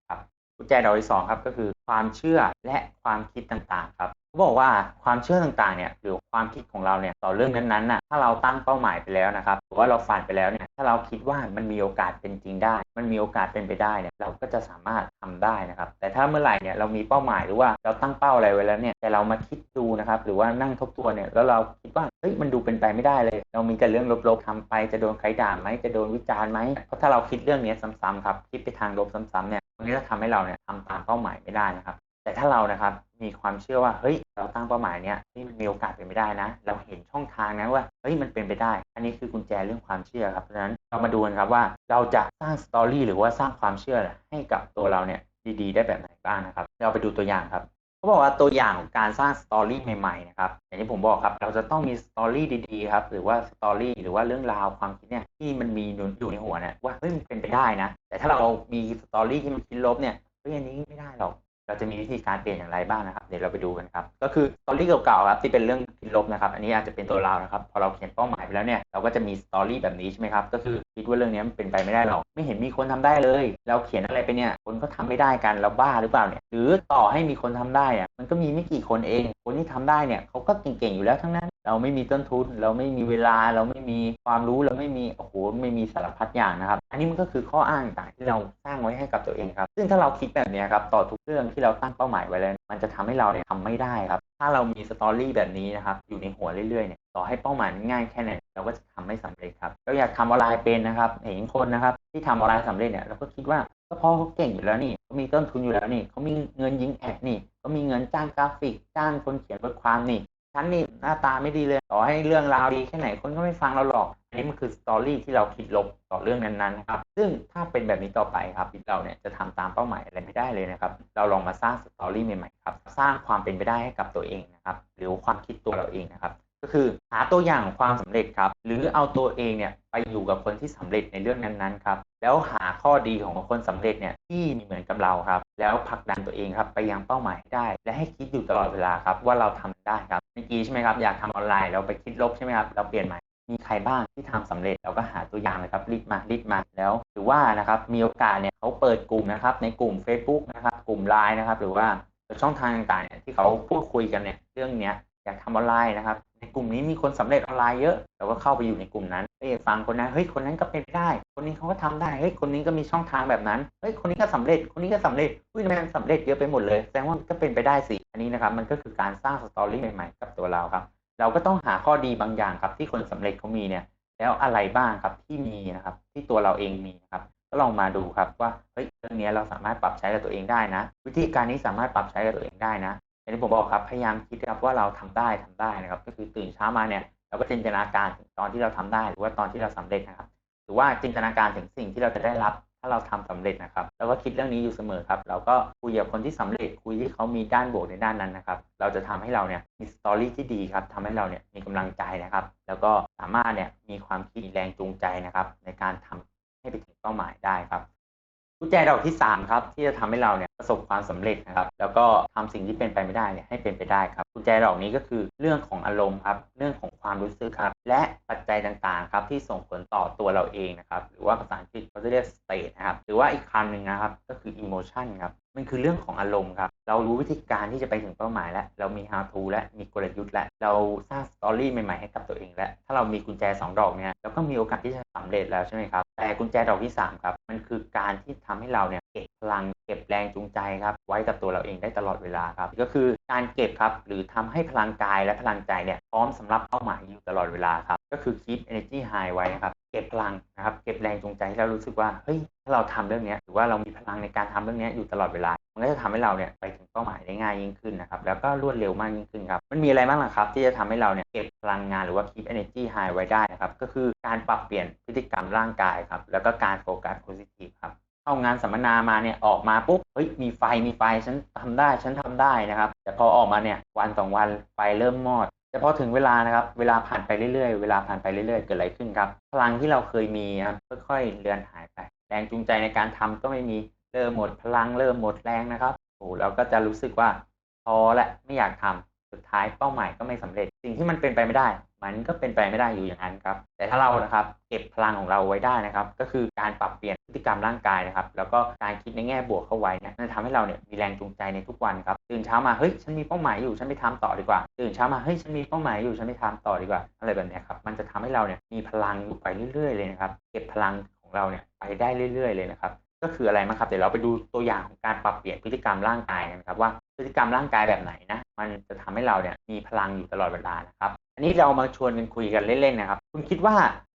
กุญแจดอกที่สองครับก็คือความเชื่อและความคิดต่างๆครับเขาบอกว่าความเชื่อต่างๆเนี่ยหรือความคิดของเราเนี่ยต่อเรื่องนั้นๆน่ะถ้าเราตั้งเป้าหมายไปแล้วนะครับหรือว่าเราฝันไปแล้วเนี่ยถ้าเราคิดว่ามันมีโอกาสเป็นจริงได้ มันมีโอกาสเป็นไปได้เนี่ยเราก็จะสามารถทำได้นะครับ แต่ถ้าเมื่อไหร่เนี่ยเรามีเป้าหมายหรือว่าเราตั้งเป้าอะไรไว้แล้วเนี่ยแต่เรามาคิดดูนะครับหรือว่านั่งทบทวนเนี่ยแล้วเราคิดว่าเฮ้ยมันดูเป็นไปไม่ได้เลย เรามีแต่เรื่องลบๆทำไปจะโดนใครด่าไหมจะโดนวิจารณ์ไหมเพราะถ้าเราคิดเรื่องนี้ซ้ำๆครับคิดไปทางลบซ้ำๆเนี่ย มันก็จะทำให้เราเนี่ยทำตามเป้าหมายไม่ได้นะครับ แต่ถ้าเรานะครับมีความเชื่อว่าเฮ้ยเราตั้งเป้าหมายเนี้ยที่มันมีโอกาสเป็นไปได้นะ เราเห็นช่องทางนะว่าเฮ้ยมันเป็นไปได้ อันนี้คือกุญแจเรื่องความเชื่อครับเพราะฉะนั้นเรามาดูกันครับว่าเราจะสร้างสตอรี่หรือว่าสร้างความเชื่อให้กับตัวเราเนี่ยดีๆ ได้แบบไหนบ้างนะครับ เราไปดูตัวอย่างครับ เขาบอกว่าตัวอย่างของการสร้างสตอรี่ใหม่ๆนะครับอย่างที่ผมบอกครับ เราจะต้องมีสตอรี่ดีๆครับ หรือว่าสตอรี่หรือว่าเรื่องราวความคิดเนี่ยที่มันมีอยู่ในหัวเนี่ยว่าเฮ้ยมันเป็นไปได้นะ แต่ถ้าเรามีสตอรี่ที่มันคิดลบเนี่ยเฮ้ยอันนี้ไม่ได้หรอก เราจะมีวิธีการเปลี่ยนอย่างไรบ้างนะครับเดี๋ยวเราไปดูกันครับ ก็คือสตอรี่เก่าๆครับที่เป็นเรื่องคิดลบนะครับ อันนี้อาจจะเป็นตัวเรานะครับ พอเราเขียนเป้าหมายไปแล้วเนี่ยเราก็จะมีสตอรี่แบบนี้ใช่ไหมครับ ก็คือคิดว่าเรื่องนี้มันเป็นไปไม่ได้หรอก ไม่เห็นมีคนทำได้เลย เราเขียนอะไรไปเนี่ย คนก็ทำไม่ได้กันเราบ้าหรือเปล่าเนี่ย หรือต่อให้มีคนทำได้อะมันก็มีไม่กี่คนเอง คนที่ทำได้เนี่ยเขาก็เก่งๆอยู่แล้วทั้งนั้น เราไม่มีต้นทุน เราไม่มีเวลาเราไม่มีความรู้เราไม่มีโอ้โหไม่มีสารพัดอย่างนะครับ อันนี้มันก็คือข้ออ้างต่างที่เราสร้างไว้ให้กับตัวเองครับ ซึ่งถ้าเราคิดแบบนี้ครับต่อทุกเรื่องที่เราตั้งเป้าหมายไว้แล้ว มันจะทำให้เราเนี่ยทำไม่ได้ครับ ถ้าเรามีสตอรี่แบบนี้นะครับอยู่ในหัวเรื่อยๆเนี่ยต่อให้เป้าหมายง่ายแค่ไหนเราก็จะทำไม่สำเร็จครับเราอยากทำออนไลน์เป็นนะครับเห็นคนนะครับ ที่ทำออนไลน์สำเร็จเนี่ยเราก็คิดว่าก็เพราะเขาเก่งอยู่แล้วนี่เขามีต้นทุนอยู่แล้วนี่เขามีเงินยิงแอดนี่เขามีเงินจ้างกราฟิกจ้างคนเขียนบทความนี่ ฉันนี่หน้าตาไม่ดีเลยต่อให้เรื่องราวดีแค่ไหนคนก็ไม่ฟังเราหรอกอันนี้มันคือสตอรี่ที่เราคิดลบต่อเรื่องนั้นๆนะครับซึ่งถ้าเป็นแบบนี้ต่อไปครับเราเนี่ยจะทำตามเป้าหมายอะไรไม่ได้เลยนะครับ เราลองมาสร้างสตอรี่ใหม่ๆครับสร้างความเป็นไปได้ให้กับตัวเองนะครับหรือความคิดตัวเราเองนะครับก็คือหาตัวอย่างความสำเร็จครับ หรือเอาตัวเองเนี่ยไปอยู่กับคนที่สำเร็จในเรื่องนั้นๆครับ แล้วหาข้อดีของคนสำเร็จเนี่ยที่มีเหมือนกับเราครับ แล้วผลักดันตัวเองครับไปยังเป้าหมายให้ได้ และให้คิดอยู่ตลอดเวลาครับว่าเราทำได้ครับเมื่อกี้ใช่ไหมครับอยากทำออนไลน์เราไปคิดลบใช่ไหมครับเราเปลี่ยนใหม่มีใครบ้างที่ทำสำเร็จเราก็หาตัวอย่างเลยครับรีดมารีดมาแล้ว หรือว่านะครับมีโอกาสเนี่ยเขาเปิดกลุ่มนะครับในกลุ่ม Facebook นะครับกลุ่มไลน์นะครับ หรือว่าช่องทางต่างๆเนี่ยที่เขาพูดคุยกันเนี่ยเรื่องเนี้ยอยากทำออนไลน์นะครับ ในกลุ่มนี้มีคนสำเร็จออนไลน์เยอะเราก็เข้าไปอยู่ในกลุ่มนั้น เฮ้ยฟังคนนั้นเฮ้ยคนนั้นก็เป็นได้ คนนี้เขาก็ทำได้เฮ้ยคนนี้ก็มีช่องทางแบบนั้นเฮ้ยคนนี้ก็สำเร็จคนนี้ก็สำเร็จอุ้ยทำไมมันสำเร็จเยอะไปหมดเลยแสดงว่ามันก็เป็นไปได้สิอันนี้นะครับมันก็คือการสร้างสตอรี่ใหม่ๆกับตัวเราครับ เราก็ต้องหาข้อดีบางอย่างครับ ที่คนสำเร็จเขามีเนี่ย แล้วอะไรบ้างครับที่มีนะครับ ที่ตัวเราเองมีนะครับก็ลองมาดูครับว่าเฮ้ยเรื่องนี้เราสามารถปรับใช้กับตัวเองได้นะ วิธีการนี้สามารถปรับใช้กับตัวเองได้นะอย่างที่ผมบอกครับพยายามคิดครับว่าเราทำได้ทำได้นะครับ ก็คือตื่นเช้ามาเนี่ย เราก็จินตนาการถึงตอนที่เราทำได้ หรือว่าตอนที่เราสำเร็จนะครับ หรือว่าจินตนาการถึงสิ่งที่เราจะได้รับ ถ้าเราทำสำเร็จนะครับเราก็คิดเรื่องนี้อยู่เสมอครับ เราก็คุยกับคนที่สำเร็จคุยที่เขามีด้านบวกในด้านนั้นนะครับ เราจะทำให้เราเนี่ยมีสตอรี่ที่ดีครับทำให้เราเนี่ยมีกำลังใจนะครับ แล้วก็สามารถเนี่ยมีความคิดแรงจูงใจนะครับ ในการทำให้ไปถึงเป้าหมายได้ครับ กุญแจดอกที่ 3 ครับ ที่จะทำให้เราเนี่ยประสบความสำเร็จนะครับ แล้วก็ทำสิ่งที่เป็นไปไม่ได้เนี่ยให้เป็นไปได้ครับกุญแจดอกนี้ก็คือเรื่องของอารมณ์ครับ เรื่องของความรู้สึกครับ และปัจจัยต่างๆครับที่ส่งผลต่อตัวเราเองนะครับ หรือว่าภาษาอังกฤษเขาจะเรียก state นะครับ หรือว่าอีกคำหนึ่งนะครับ ก็คือ emotion ครับ มันคือเรื่องของอารมณ์ครับ เรารู้วิธีการที่จะไปถึงเป้าหมายแล้ว เรามี how to และ มีกลยุทธ์และ เราสร้างสตอรี่ใหม่ๆให้กับตัวเองแล้ว ถ้าเรามีกุญแจ 2 ดอกเนี่ย เราก็มีโอกาสที่จะสำเร็จแล้วใช่ไหมครับ แต่กุญแจดอกที่ 3 ครับ มันคือการที่ทำให้เราเนี่ยเก็บพลังเก็บแรงจูงใจครับ ไว้กับตัวเราเองได้ตลอดเวลาครับ ก็คือการเก็บครับ หรือทำให้พลังกายและพลังใจเนี่ยพร้อมสำหรับเป้าหมายอยู่ตลอดเวลาครับ ก็คือ keep energy high ไว้นะครับ เก็บพลังนะครับ เก็บแรงจูงใจให้เรารู้สึกว่า เฮ้ย ถ้าเราทำเรื่องนี้หรือว่าเรามีพลังในการทำเรื่องนี้อยู่ตลอดเวลา มันก็จะทำให้เราเนี่ยไปถึงเป้าหมายได้ง่ายยิ่งขึ้นนะครับ แล้วก็รวดเร็วมากยิ่งขึ้นครับ มันมีอะไรบ้างล่ะครับ ที่จะทำให้เราเนี่ยเก็บพลังงานหรือว่า keep energy high ไว้ได้นะครับ ก็คือการปรับเปลี่ยนพฤติกรรมร่างกายครับ แล้วก็การโฟกัส positive ครับเข้างานสัมมนามาเนี่ยออกมาปุ๊บเฮ้ยมีไฟมีไฟฉันทำได้ฉันทำได้นะครับ แต่พอออกมาเนี่ยวันสองวันไฟเริ่มมอดแต่พอถึงเวลานะครับเวลาผ่านไปเรื่อยๆ เวลาผ่านไปเรื่อยๆ เกิดอะไรขึ้นครับ พลังที่เราเคยมีครับค่อยๆเลือนหายไป แรงจูงใจในการทำก็ไม่มี เริ่มหมดพลังเริ่มหมดแรงนะครับโอ้เราก็จะรู้สึกว่าพอและไม่อยากทำสุดท้ายเป้าหมายก็ไม่สำเร็จ สิ่งที่มันเป็นไปไม่ได้ มันก็เป็นไปไม่ได้อยู่อย่างนั้นครับ แต่ถ้าเรานะครับเก็บพลังของเราไว้ได้นะครับ ก็คือการปรับเปลี่ยนพฤติกรรมร่างกายนะครับ แล้วก็การคิดในแง่บวกเข้าไว้เนี่ยจะทำให้เราเนี่ยมีแรงจูงใจในทุกวันครับตื่นเช้ามาเฮ้ยฉันมีเป้าหมายอยู่ฉันไปทำต่อดีกว่าตื่นเช้ามาเฮ้ยฉันมีเป้าหมายอยู่ฉันไปทำต่อดีกว่าอะไรแบบนี้ครับมันจะทำให้เราเนี่ยมีพลังอยู่ไปเรื่อย ๆ เลยนะครับ เก็บพลังของเราเนี่ยไปได้เรื่อย ๆ เลยนะครับ ก็คืออะไรมั้งครับเดี๋ยวเราไปดูตัวอย่างของการปรับเปลี่ยนพฤติกรรมร่างกายกันครับว่าพฤติกรรมร่างกายแบบไหนนะมันจะทำให้เราเนี่ยมีพลังอยู่ตลอดเวลานะครับ อันนี้เรามาชวนกันคุยกันเล่นๆนะครับ คุณคิดว่า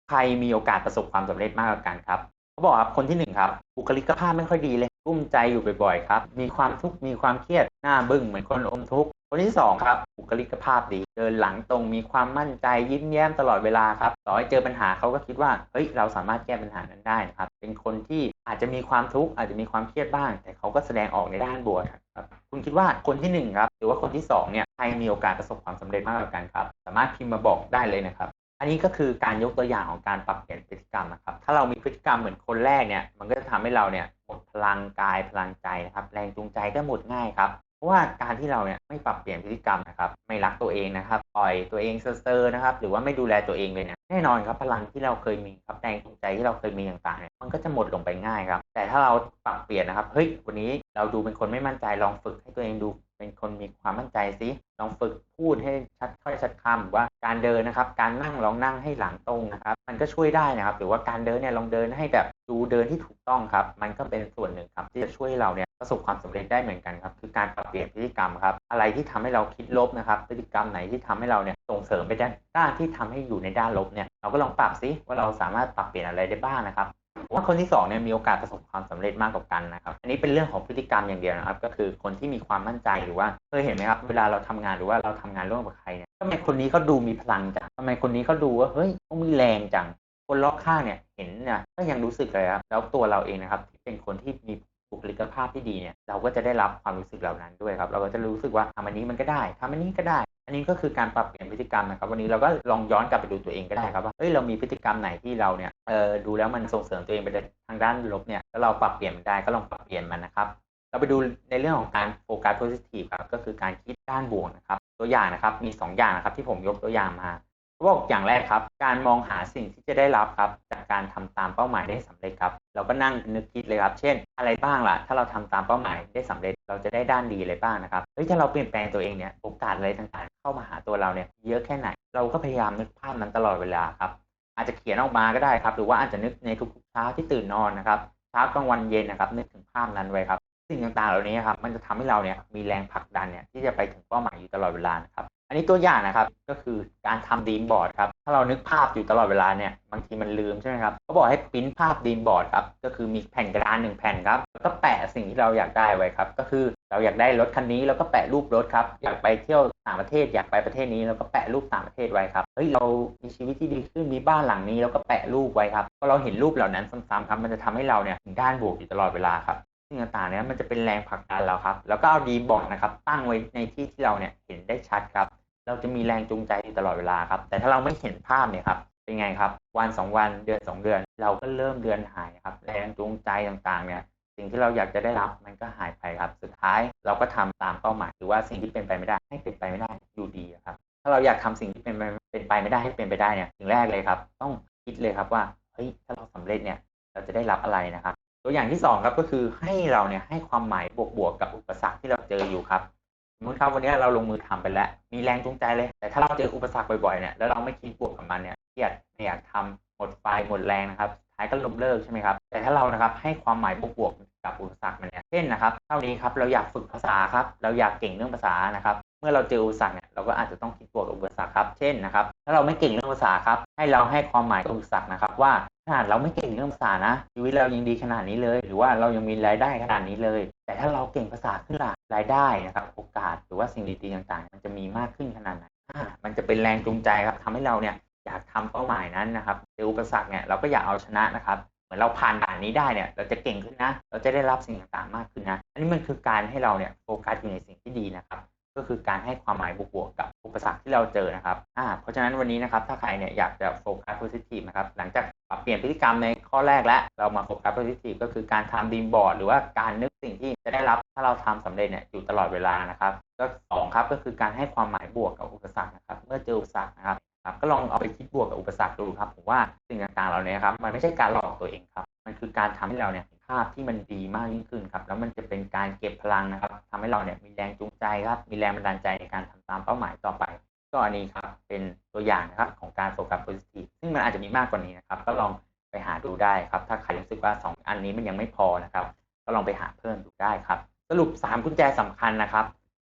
ใครมีโอกาสประสบความสำเร็จมากกว่ากันครับเขาบอกครับคนที่หนึ่งครับบุคลิกภาพไม่ค่อยดีเลย กุ้มใจอยู่บ่อยๆครับ มีความทุกข์มีความเครียดหน้าบึ้งเหมือนคนอมทุกข์คนที่สองครับบุคลิกภาพดี เดินหลังตรงมีความมั่นใจยิ้มแย้มตลอดเวลาครับต่อให้เจอปัญหาเขาก็คิดว่าเฮ้ยเราสามารถแก้ปัญหานั้นได้นะครับ เป็นคนที่อาจจะมีความทุกข์อาจจะมีความเครียดบ้าง แต่เขาก็แสดงออกในด้านบวกครับคุณคิดว่าคนที่หนึ่งครับหรือว่าคนที่สองเนี่ยใครมีโอกาสประสบความสำเร็จมากกว่ากันครับ สามารถพิมพ์มาบอกได้เลยนะครับอันนี้ก็คือการยกตัวอย่างของการปรับเปลี่ยนพฤติกรรมนะครับ ถ้าเรามีพฤติกรรมเหมือนคนแรกเนี่ย มันก็จะทำให้เราเนี่ย หมดพลังกายพลังใจนะครับ แรงจูงใจก็หมดง่ายครับเพราะว่าการที่เราเนี่ยไม่ปรับเปลี่ยนพฤติกรรมนะครับ ไม่รักตัวเองนะครับปล่อยตัวเองเซอร์นะครับ หรือว่าไม่ดูแลตัวเองเลยเนี่ยแน่นอนครับพลังที่เราเคยมีครับแรงจูงใจที่เราเคยมีต่างๆเนี่ยมันก็จะหมดลงไปง่ายครับ แต่ถ้าเราปรับเปลี่ยนนะครับ เฮ้ย วันนี้เราดูเป็นคนไม่มั่นใจ ลองฝึกให้ตัวเองดูเป็นคนมีความมั่นใจสิ ลองฝึกพูดให้ชัดถ้อยชัดคำหรือว่าการเดินนะครับ การนั่งลองนั่งให้หลังตรงนะครับ มันก็ช่วยได้นะครับ หรือว่าการเดินเนี่ยลองเดินให้แบบดูเดินที่ถูกต้องครับ มันก็เป็นส่วนหนึ่งครับที่จะช่วยเราเนี่ยประสบความสำเร็จได้เหมือนกันครับ คือการปรับเปลี่ยนพฤติกรรมครับ อะไรที่ทำให้เราคิดลบนะครับ พฤติกรรมไหนที่ทำให้เราเนี่ยส่งเสริมไปด้านด้านที่ทำให้อยู่ในด้านลบเนี่ย เราก็ลองปรับซิว่าเราสามารถปรับเปลี่ยนอะไรได้บ้างนะครับ ว่าคนที่สองเนี่ยมีโอกาสประสบความสำเร็จมากกว่ากันนะครับ อันนี้เป็นเรื่องของพฤติกรรมอย่างเดียวนะครับ ก็คือคนที่มีความมั่นใจหรือว่าเคยเห็นไหมครับเวลาเราทำงานหรือว่าเราทำงานร่วมกับใครเนี่ยทำไมคนนี้เขาดูมีพลังจังทำไมคนนี้เขาดูว่าเฮ้ยเขามีแรงจังคนรอบข้างเนี่ยเห็นเนี่ยก็ยังรู้สึกเลยครับแล้วตัวเราเองนะครับที่เป็นคนที่มีบุคลิกภาพที่ดีเนี่ยเราก็จะได้รับความรู้สึกเหล่านั้นด้วยครับ เราก็จะรู้สึกว่าทำอันนี้มันก็ได้ทำอันนี้ก็ได้ อันนี้ก็คือการปรับเปลี่ยนพฤติกรรมนะครับ วันนี้เราก็ลองย้อนกลับไปดูตัวเองก็ได้ครับว่าเฮ้ยเรามีพฤติกรรมไหนที่เราเนี่ยเออดูแล้วมันส่งเสริมตัวเองไปทางด้านลบเนี่ยแล้วเราปรับเปลี่ยนมันได้ก็ลองปรับเปลี่ยนมันนะครับ เราไปดูในเรื่องของการโฟกัสโพซิทีฟครับก็คือการคิดด้านบวกนะครับ ตัวอย่างนะครับมี 2 อย่างนะครับที่ผมยกตัวอย่างมาเขาบอกอย่างแรกครับ การมองหาสิ่งที่จะได้รับครับ จากการทำตามเป้าหมายได้สำเร็จครับ เราก็นั่งนึกคิดเลยครับ เช่น อะไรบ้างล่ะ ถ้าเราทำตามเป้าหมายได้สำเร็จ เราจะได้ด้านดีอะไรบ้างนะครับเฮ้ยถ้าเราเปลี่ยนแปลงตัวเองเนี่ยโอกาสอะไรต่างๆ เข้ามาหาตัวเราเนี่ยเยอะแค่ไหน เราก็พยายามนึกภาพนั้นตลอดเวลาครับ อาจจะเขียนออกมาก็ได้ครับ หรือว่าอาจจะนึกในทุกๆเช้าที่ตื่นนอนนะครับเช้ากลางวันเย็นนะครับ นึกถึงภาพนั้นไว้ครับ สิ่งต่างๆเหล่านี้ครับมันจะทำให้เราเนี่ยมีแรงผลักดันเนี่ยที่จะไปถึงเป้าหมายอยู่ตลอดเวลานะครับ อันนี้ตัวอย่างนะครับก็คือการทำดีมบอร์ดครับถ้าเรานึกภาพอยู่ตลอดเวลาเนี่ยบางทีมันลืมใช่ไหมครับเขาบอกให้ปริ้นภาพดีมบอร์ดครับก็คือมีแผ่นกระดานหนึ่งแผ่นครับแล้วก็แปะสิ่งที่เราอยากได้ไว้ครับก็คือเราอยากได้รถคันนี้แล้วก็แปะรูปรถครับอยากไปเที่ยวต่างประเทศอยากไปประเทศนี้แล้วก็แปะรูปต่างประเทศไว้ครับเฮ้ยเรามีชีวิตที่ดีขึ้นมีบ้านหลังนี้แล้วก็แปะรูปไว้ครับพอเราเห็นรูปเหล่านั้นซ้ำๆครับมันจะทำให้เราเนี่ยถึงด้านบวกอยู่ตลอดเวลาครับสิ่งต่างๆเนี่ยมันจะเป็นแรงผลักดันเราครับ แล้วก็เอาดีบอร์ดนะครับ ตั้งไว้ในที่ที่เราเนี่ยเห็นได้ชัดครับ เราจะมีแรงจูงใจอยู่ตลอดเวลาครับ แต่ถ้าเราไม่เห็นภาพเนี่ยครับเป็นไงครับ วันสองวันเดือนสองเดือน เราก็เริ่มเดือนหายครับ แรงจูงใจต่างๆเนี่ยสิ่งที่เราอยากจะได้รับมันก็หายไปครับ สุดท้ายเราก็ทำตามเป้าหมายหรือว่าสิ่งที่เป็นไปไม่ได้ให้เป็นไปไม่ได้อยู่ดีครับ ถ้าเราอยากทำสิ่งที่เป็นไปเป็นไปไม่ได้ให้เป็นไปได้เนี่ยสิ่งแรกเลยครับ ต้องคิดเลยครับว่าเฮ้ยถ้าเราสำเร็จเนี่ยเราจะได้รับอะไรนะครับ ตัวอย่างที่สองครับก็คือให้เราเนี่ยให้ความหมายบวกๆกับอุปสรรคที่เราเจออยู่ครับ สมมติครับวันนี้เราลงมือทำไปแล้ว มีแรงจูงใจเลย แต่ถ้าเราเจออุปสรรคบ่อยๆเนี่ยแล้วเราไม่คิดบวกกับมันเนี่ยเครียดไม่อยากทำหมดไฟหมดแรงนะครับท้ายก็ล้มเลิกใช่ไหมครับแต่ถ้าเรานะครับให้ความหมายบวกๆกับอุปสรรคมันเนี่ยเช่นนะครับเท่านี้ครับเราอยากฝึกภาษาครับ เราอยากเก่งเรื่องภาษานะครับ เมื่อเราเจออุปสรรคเนี่ยเราก็อาจจะต้องคิดบวกกับอุปสรรคครับเช่นนะครับถ้าเราไม่เก่งเรื่องภาษาครับให้เราให้ความหมายกับอุปสรรคนะครับ ว่าขนาดเราไม่เก่งเรื่องภาษานะชีวิตเรายังดีขนาดนี้เลย หรือว่าเรายังมีรายได้ขนาดนี้เลย แต่ถ้าเราเก่งภาษาขึ้นล่ะรายได้นะครับโอกาสหรือว่าสิ่งดีๆต่างๆ มันจะมีมากขึ้นขนาดไหนอ่ามันจะเป็นแรงจูงใจครับทำให้เราเนี่ยอยากทำเป้าหมายนั้นนะครับเจออุปสรรคเนี่ยเราก็อยากเอาชนะนะครับเหมือนเราผ่านด่านนี้ได้เนี่ยเราจะเก่งขึ้นนะ เราจะได้รับสิ่งต่างๆมากขึ้นนะ อันนี้มันคือการให้เราเนี่ยโฟกัสอยู่ในสิ่งที่ดีนะครับ ก็คือการให้ความหมายบวกๆกับอุปสรรคที่เราเจอนะครับอ่าเพราะฉะนั้นวันนี้นะครับถ้าใครเนี่ยอยากจะโฟกัสโพซิทีฟนะครับหลังจากปรับเปลี่ยนพฤติกรรมในข้อแรกแล้วเรามาโฟกัสโพซิทีฟก็คือการทำดีมบอร์ดหรือว่าการนึกสิ่งที่จะได้รับถ้าเราทำสำเร็จเนี่ยอยู่ตลอดเวลานะครับ ก็สองครับก็คือการให้ความหมายบวกกับอุปสรรคนะครับเมื่อเจออุปสรรคนะครับครับก็ลองเอาไปคิดบวกกับอุปสรรคดูครับผมว่าสิ่งต่างๆเหล่านี้ครับมันไม่ใช่การหลอกตัวเองครับ มันคือการทำให้เราเนี่ย ภาพที่มันดีมากยิ่งขึ้นครับ แล้วมันจะเป็นการเก็บพลังนะครับทำให้เราเนี่ยมีแรงจูงใจครับ มีแรงบันดาลใจในการทำตามเป้าหมายต่อไป ก็อันนี้ครับเป็นตัวอย่างนะครับของการโฟกัสโพซิทีฟซึ่งมันอาจจะมีมากกว่านี้นะครับ ก็ลองไปหาดูได้ครับ ถ้าใครรู้สึกว่า 2 อันนี้มันยังไม่พอนะครับ ก็ลองไปหาเพิ่มดูได้ครับ สรุป 3 กุญแจสำคัญนะครับ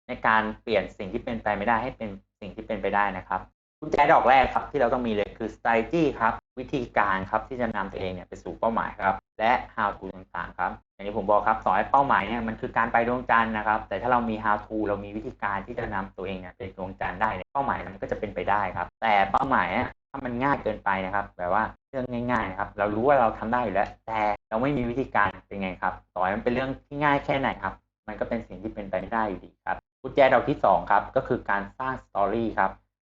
ในการเปลี่ยนสิ่งที่เป็นไปไม่ได้ให้เป็นสิ่งที่เป็นไปได้นะครับกุญแจดอกแรกครับที่เราต้องมีเลยคือ strategy ครับ วิธีการครับที่จะนำตัวเองเนี่ยไปสู่เป้าหมายครับ และ how to ต่างๆครับ อย่างที่ผมบอกครับสอนให้เป้าหมายเนี่ยมันคือการไปดวงจันทร์นะครับ แต่ถ้าเรามี how to เรามีวิธีการที่จะนำตัวเองเนี่ยไปดวงจันทร์ได้เป้าหมายนั้นก็จะเป็นไปได้ครับ แต่เป้าหมายเนี่ยถ้ามันง่ายเกินไปนะครับ แบบว่าเรื่องง่ายๆนะครับเรารู้ว่าเราทำได้อยู่แล้ว แต่เราไม่มีวิธีการเป็นไงครับต่อให้มันเป็นเรื่องที่ง่ายแค่ไหนครับ มันก็เป็นสิ่งที่เป็นไปไม่ได้อยู่ดีครับกุญแจดอกที่สองครับก็คือการสร้างสตอรี่ครับ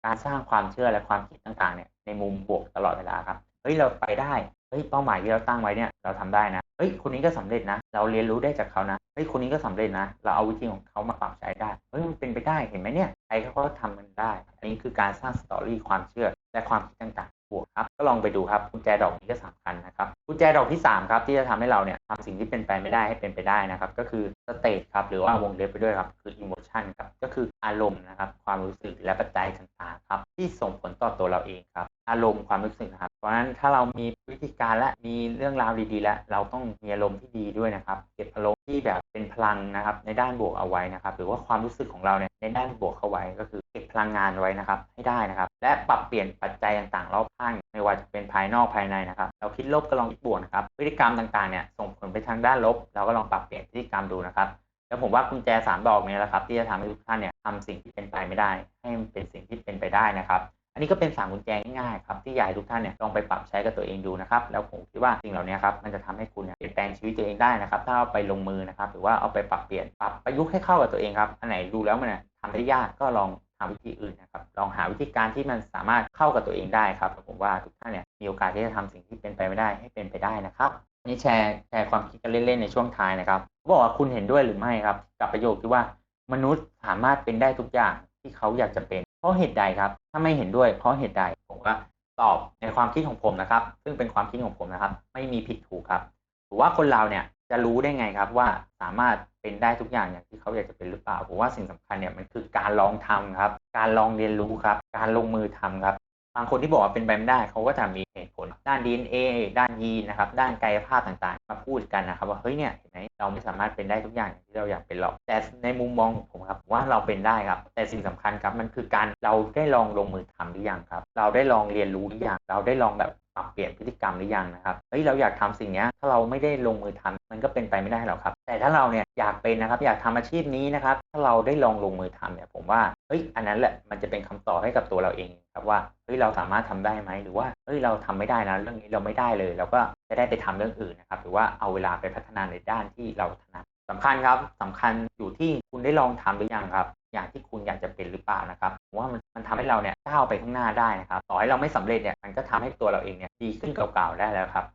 การสร้างความเชื่อและความคิดต่างๆเนี่ยในมุมบวกตลอดเวลาครับเฮ้ยเราไปได้ เฮ้ยเป้าหมายที่เราตั้งไว้เนี่ยเราทำได้นะเฮ้ยคนนี้ก็สำเร็จนะ เราเรียนรู้ได้จากเขานะเฮ้ยคนนี้ก็สำเร็จนะ เราเอาวิธีของเขามาปรับใช้ได้เฮ้ยมันเป็นไปได้เห็นไหมเนี่ยใครเขาก็ทำมันได้ อันนี้คือการสร้างสตอรี่ความเชื่อและความคิดต่างๆบวกครับก็ลองไปดูครับกุญแจดอกนี้ก็สำคัญนะครับกุญแจดอกที่สามครับ ที่จะทำให้เราเนี่ยทำสิ่งที่เป็นไปไม่ได้ให้เป็นไปได้นะครับ ก็คือสเตทครับหรือว่าวงเล็บไปด้วยครับคืออิโมชันครับก็คืออารมณ์นะครับความรู้สึกและปัจจัยต่างๆครับที่ส่งผลต่อตัวเราเองครับ อารมณ์ความรู้สึกนะครับ เพราะฉะนั้นถ้าเรามีวิธีการและมีเรื่องราวดีๆ แล้ว เราต้องมีอารมณ์ที่ดีด้วยนะครับ เก็บอารมณ์ที่แบบเป็นพลังนะครับ ในด้านบวกเอาไว้นะครับ หรือว่าความรู้สึกของเราเนี่ยในด้านบวกเข้าไว้ก็คือเก็บพลังงานไว้นะครับ ให้ได้นะครับ และปรับเปลี่ยนปัจจัยต่างๆรอบข้างไม่ว่าจะเป็นภายนอกภายในนะครับ เราคิดลบก็ลองคิดบวกนะครับ พฤติกรรมต่างๆเนี่ยส่งผลไปทางด้านลบ เราก็ลองปรับเปลี่ยนพฤติกรรมดูนะครับแล้วผมว่ากุญแจสามดอกนี้แหละครับ ที่จะทำให้ทุกท่านเนี่ยทำสิ่งที่เป็นไปไม่ได้ ให้มันเป็นสิ่งที่เป็นไปได้นะครับ อันนี้ก็เป็นสามกุญแจง่ายๆครับที่อยากให้ทุกท่านเนี่ยลองไปปรับใช้กับตัวเองดูนะครับแล้วผมคิดว่าสิ่งเหล่านี้ครับมันจะทำให้คุณเปลี่ยนแปลงชีวิตตัวเองได้นะครับถ้าเอาไปลงมือนะครับหรือว่าเอาไปปรับเปลี่ยนปรับประยุกต์ให้เข้ากับตัวเองครับอันไหนดูแล้วมันทำได้ยากก็ลองทำวิธีอื่นนะครับลองหาวิธีการที่มันสามารถเข้ากับตัวเองได้ครับผมว่าทุกท่านเนี่ยมีโอกาสที่จะทำสิ่งที่เป็นไปไม่ได้ให้เป็นไปได้นะครับนนี้แชร์แชร์ความคิดกันเล่นๆในช่วงท้ายนะครับบอกว่าคุณเห็นด้วยหรือไม่ครับ กับประโยคที่ว่ามนุษย์สามารถเป็นได้ทุกอย่าง ที่เขาอยากจะเป็น เพราะเหตุใดครับ ถ้าไม่เห็นด้วย เพราะเหตุใดผมก็ตอบในความคิดของผมนะครับ ซึ่งเป็นความคิดของผมนะครับ ไม่มีผิดถูกครับหรือว่าคนเราเนี่ยจะรู้ได้ไงครับว่าสามารถเป็นได้ทุกอย่างอย่างที่เขาอยากจะเป็นหรือเปล่าผมว่าสิ่งสำคัญเนี่ยมันคือการลองทำครับ การลองเรียนรู้ครับ การลงมือทำครับ บางคนที่บอกว่าเป็นไปไม่ได้เขาก็จะมีเหตุ ด้าน DNA ด้านยีนนะครับ ด้านกายภาพต่างๆ มาพูดกันนะครับ ว่าเฮ้ยเนี่ยเห็นไหมเราไม่สามารถเป็นได้ทุกอย่างอย่างที่เราอยากเป็นหรอก แต่ในมุมมองของผมครับว่าเราเป็นได้ครับ แต่สิ่งสำคัญครับมันคือการเราได้ลองลงมือทำหรือยังครับ เราได้ลองเรียนรู้หรือยังเราได้ลองแบบ ปรับเปลี่ยนพฤติกรรมหรือยังนะครับเฮ้ยเราอยากทำสิ่งนี้ถ้าเราไม่ได้ลงมือทำมันก็เป็นไปไม่ได้หรอกครับ แต่ถ้าเราเนี่ยอยากเป็นนะครับ อยากทำอาชีพนี้นะครับ ถ้าเราได้ลองลงมือทำเนี่ยผมว่าเฮ้ยอันนั้นแหละมันจะเป็นคำตอบให้กับตัวเราเองครับว่าเฮ้ยเราสามารถทำได้ไหมหรือว่าเฮ้ยเราทำไม่ได้นะเรื่องนี้เราไม่ได้เลย เราก็จะได้ไปทำเรื่องอื่นนะครับ หรือว่าเอาเวลาไปพัฒนาในด้านที่เราถนัดสำคัญครับสำคัญอยู่ที่คุณได้ลองทำหรือยังครับ อย่างที่คุณอยากจะเป็นหรือเปล่านะครับ ว่ามันมันทำให้เราเนี่ยก้าวไปข้างหน้าได้นะครับต่อให้เราไม่สำเร็จเนี่ยมันก็ทำให้ตัวเราเองเนี่ยดีขึ้นเก่าๆได้แล้วครับ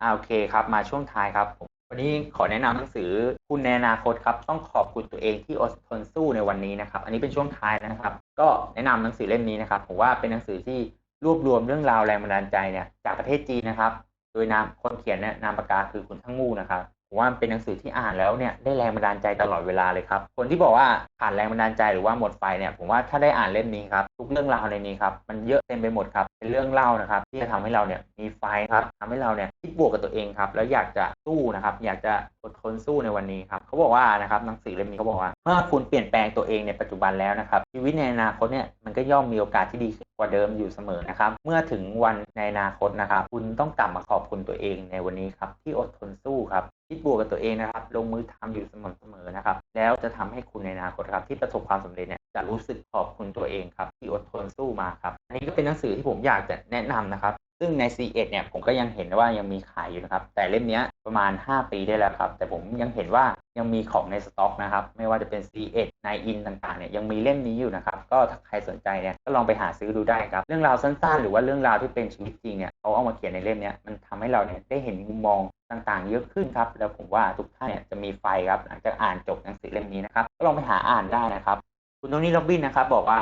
อ่าโอเคครับ มาช่วงท้ายครับผมวันนี้ขอแนะนำหนังสือคุณในอนาคตครับ ต้องขอบคุณตัวเองที่อดทนสู้ในวันนี้นะครับ อันนี้เป็นช่วงท้ายนะครับ ก็แนะนำหนังสือเล่มนี้นะครับผมว่าเป็นหนังสือที่รวบรวมเรื่องราวแรงบันดาลใจเนี่ยจากประเทศจีนนะครับ โดยนามคนเขียนเนี่ยนามปากกาคือคุณทั้งงูนะครับ ผมว่าเป็นหนังสือที่อ่านแล้วเนี่ยได้แรงบันดาลใจตลอดเวลาเลยครับ คนที่บอกว่าขาดแรงบันดาลใจหรือว่าหมดไฟเนี่ยผมว่าถ้าได้อ่านเล่มนี้ครับทุกเรื่องราวในนี้ครับมันเยอะเต็มไปหมดครับเป็นเรื่องเล่านะครับ ที่จะทำให้เราเนี่ยมีไฟครับทำให้เราเนี่ยคิดบวกกับตัวเองครับแล้วอยากจะสู้นะครับ อยากจะอดทนสู้ในวันนี้ครับเขาบอกว่านะครับหนังสือเล่มนี้เขาบอกว่าเมื่อคุณเปลี่ยนแปลงตัวเองในปัจจุบันแล้วนะครับชีวิตในอนาคตเนี่ยมันก็ย่อมมีโอกาสที่ดีกว่าเดิมอยู่เสมอนะครับเมื่อถึงวันในอนาคตนะครับ คุณต้องกลับมาขอบคุณตัวเองในวันนี้ครับที่อดทนสู้ครับ คิดบวกกับตัวเองนะครับ ลงมือทำอยู่เสมอๆนะครับ แล้วจะทำให้คุณในอนาคตครับ ที่ประสบความสำเร็จเนี่ยจะรู้สึกขอบคุณตัวเองครับ ที่อดทนสู้มาครับ อันนี้ก็เป็นหนังสือที่ผมอยากจะแนะนำนะครับ ซึ่งใน C1 เนี่ยผมก็ยังเห็นว่ายังมีขายอยู่นะครับ แต่เล่มนี้ประมาณ 5 ปีได้แล้วครับ แต่ผมยังเห็นว่ายังมีของในสต็อกนะครับ ไม่ว่าจะเป็น C1 n i n ต่างๆเนี่ยยังมีเล่มนี้อยู่นะครับ ก็ถ้าใครสนใจเนี่ยก็ลองไปหาซื้อดูได้ครับ เรื่องราวสั้นๆ หรือว่าเรื่องราวที่เป็นชีวิตจริงเนี่ย เขาเอามาเขียนในเล่มเนี้ยมันทำให้เราเนี่ยได้เห็นมุมมองต่างๆ เยอะขึ้นครับ แล้วผมว่าทุกท่านเนี่ยจะมีไฟครับหลังจากอ่านจบหนังสือเล่มนี้นะครับก็ลองไปหาอ่านได้นะครับ คุณโทนี่โรบบินนะครับ บอกว่า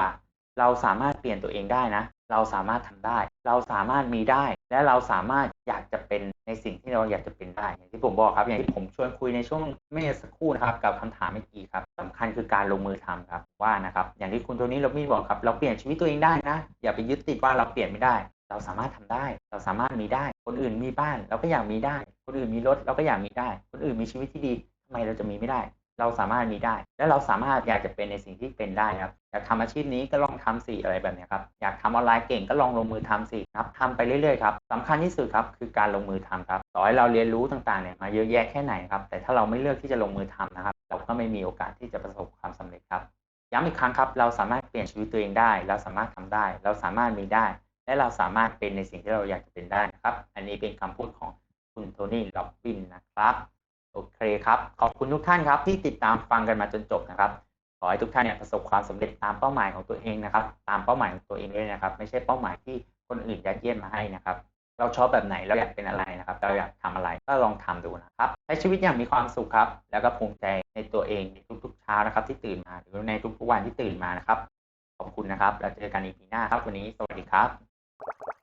เราสามารถเปลี่ยนตัวเองได้นะ เราสามารถทำได้ เราสามารถมีได้ และเราสามารถอยากจะเป็นในสิ่งที่เราอยากจะเป็นได้ อย่างที่ผมบอกครับ อย่างที่ผมชวนคุยในช่วงไม่สักครู่นะครับ กับคำถามเมื่อกี้ครับสำคัญคือการลงมือทำครับ ว่านะครับ อย่างที่คุณโทนี่โรบบินบอกครับ เราเปลี่ยนชีวิตตัวเองได้นะ อย่าไปยึดติดว่าเราเปลี่ยนไม่ได้ เราสามารถทำได้ เราสามารถมีได้ คนอื่นมีบ้าน เราก็อยากมีได้ คนอื่นมีรถ เราก็อยากมีได้ คนอื่นมีชีวิตที่ดีทำไมเราจะมีไม่ได้ เราสามารถมีได้ และเราสามารถอยากจะเป็นในสิ่งที่เป็นได้ครับ อยากทำอาชีพนี้ก็ลองทำสิอะไรแบบนี้ครับ อยากทำออนไลน์เก่งก็ลองลงมือทำสิครับทำไปเรื่อยๆครับสำคัญที่สุดครับคือการลงมือทำครับ ต่อให้เราเรียนรู้ต่างๆเนี่ยมาเยอะแยะแค่ไหนครับ แต่ถ้าเราไม่เลือกที่จะลงมือทำนะครับ เราก็ไม่มีโอกาสที่จะประสบความสำเร็จครับย้ำอีกครั้งครับ เราสามารถเปลี่ยนชีวิตตัวเองได้ เราสามารถทำได้ เราสามารถมีได้ และเราสามารถเป็นในสิ่งที่เราอยากจะเป็นได้นะครับ อันนี้เป็นคำพูดของคุณโทนี่ล็อบบินนะครับ โอเคครับ ขอบคุณทุกท่านครับ ที่ติดตามฟังกันมาจนจบนะครับ ขอให้ทุกท่านเนี่ยประสบความสำเร็จตามเป้าหมายของตัวเองนะครับ ตามเป้าหมายของตัวเองด้วยนะครับ ไม่ใช่เป้าหมายที่คนอื่นยัดเยียดมาให้นะครับ เราชอบแบบไหน เราอยากเป็นอะไรนะครับ เราอยากทำอะไรก็ลองทำดูนะครับ ใช้ชีวิตอย่างมีความสุขครับ แล้วก็ภูมิใจในตัวเองในทุกๆเช้านะครับ ที่ตื่นมาหรือในทุกๆวันที่ตื่นมานะครับ ขอบคุณนะครับแล้วเจอกันอีพีหน้าครับ วันนี้สวัสดีครับ you